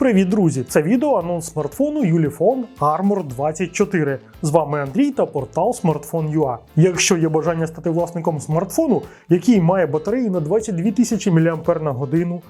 Привіт, друзі! Це відео анонс смартфону Ulefone Armor 24. З вами Андрій та портал Smartphone.ua. Якщо є бажання стати власником смартфону, який має батареї на 22 тисячі мАч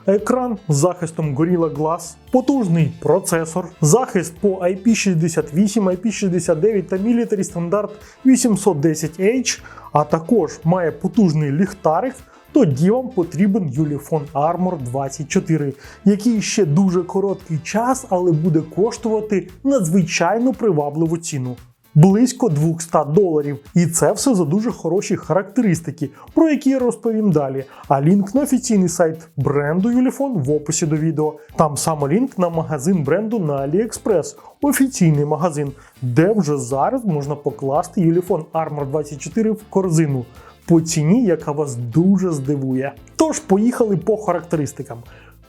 екран з захистом Gorilla Glass, потужний процесор, захист по IP68, IP69 та Military стандарт 810H, а також має потужний ліхтарик. Тоді вам потрібен Юліфон Armor 24, який ще дуже короткий час, але буде коштувати надзвичайно привабливу ціну. Близько 200 доларів. І це все за дуже хороші характеристики, про які я розповім далі. А лінк на офіційний сайт бренду Ulefone в описі до відео. Там само лінк на магазин бренду на AliExpress, офіційний магазин, де вже зараз можна покласти Ulefone Armor 24 в корзину по ціні, яка вас дуже здивує. Тож поїхали по характеристикам.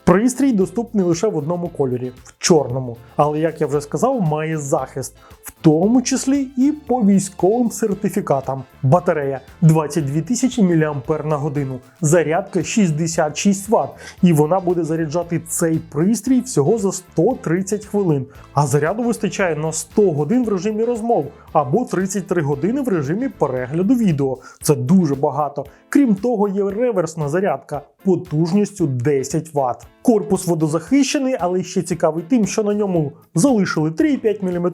Пристрій доступний лише в одному кольорі в чорному, але як я вже сказав, має захист, тому числі і по військовим сертифікатам. Батарея 22 тисячі мАч зарядка 66 Вт, і вона буде заряджати цей пристрій всього за 130 хвилин. А заряду вистачає на 100 годин в режимі розмов або 33 години в режимі перегляду відео. Це дуже багато. Крім того, є реверсна зарядка потужністю 10 Вт. Корпус водозахищений, але ще цікавий тим, що на ньому залишили 3,5 мм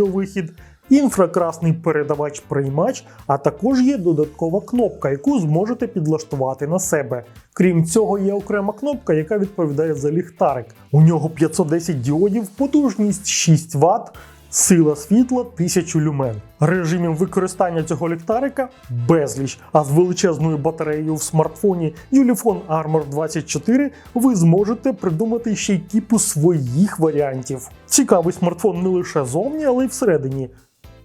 аудіовихід, інфракрасний передавач-приймач, а також є додаткова кнопка, яку зможете підлаштувати на себе. Крім цього, є окрема кнопка, яка відповідає за ліхтарик. У нього 510 діодів, потужність 6 Вт. Сила світла 1000 люмен. Режимів використання цього ліхтарика безліч, а з величезною батареєю в смартфоні Ulefone Armor 24 ви зможете придумати ще й кіпу своїх варіантів. Цікавий смартфон не лише зовні, але й всередині.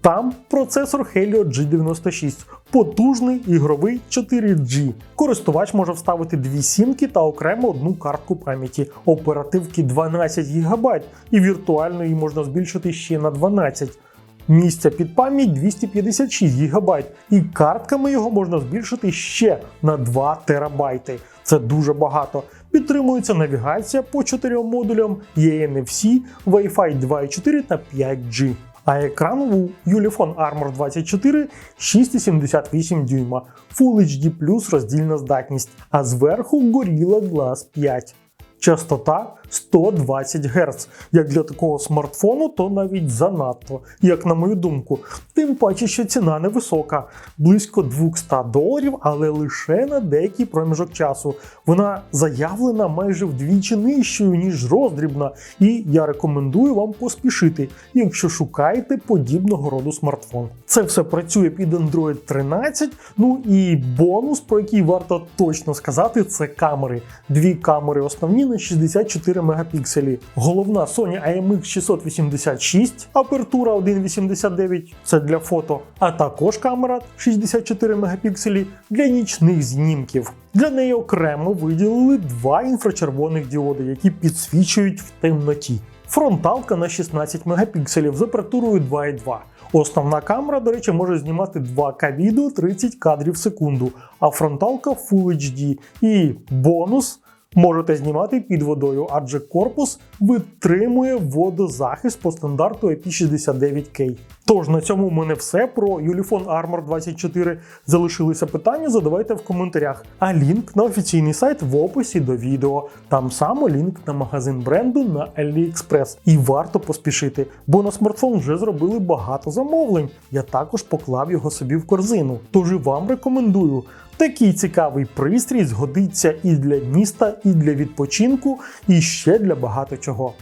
Там процесор Helio G96, потужний ігровий 4G. Користувач може вставити дві сімки та окремо одну картку пам'яті, оперативки 12 ГБ, і віртуально її можна збільшити ще на 12 Місця під пам'ять 256 ГБ, і картками його можна збільшити ще на 2 терабайти. Це дуже багато. Підтримується навігація по 4 модулям, є NFC, Wi-Fi 2.4 та 5G. А екран у Ulefone Armor 24 6,78 дюйма, Full HD роздільна здатність, а зверху Gorilla Glass 5. Частота 120 Гц. Як для такого смартфону, то навіть занадто, як на мою думку. Тим паче, що ціна невисока, близько 200 доларів, але лише на деякий проміжок часу. Вона заявлена майже вдвічі нижчою, ніж роздрібна, і я рекомендую вам поспішити, якщо шукаєте подібного роду смартфон. Це все працює під Android 13. Ну і бонус, про який варто точно сказати, це камери. Дві камери основні на 64 мегапікселі. Головна Sony IMX 686, апертура 1.89 це для фото, а також камера 64 мегапікселі для нічних знімків. Для неї окремо виділили два інфрачервоних діоди, які підсвічують в темноті. Фронталка на 16 мегапікселів з апертурою 2.2. Основна камера, до речі, може знімати 2К відео 30 кадрів в секунду, а фронталка Full HD. І бонус можете знімати під водою, адже корпус витримує водозахист по стандарту IP69K. Тож на цьому в мене все про Ulefone Armor 24. Залишилися питання, задавайте в коментарях. А лінк на офіційний сайт в описі до відео. Там само лінк на магазин бренду на AliExpress. І варто поспішити, бо на смартфон вже зробили багато замовлень. Я також поклав його собі в корзину. Тож і вам рекомендую. Такий цікавий пристрій згодиться і для міста, і для відпочинку, і ще для багато чого.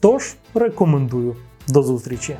Тож рекомендую. До зустрічі!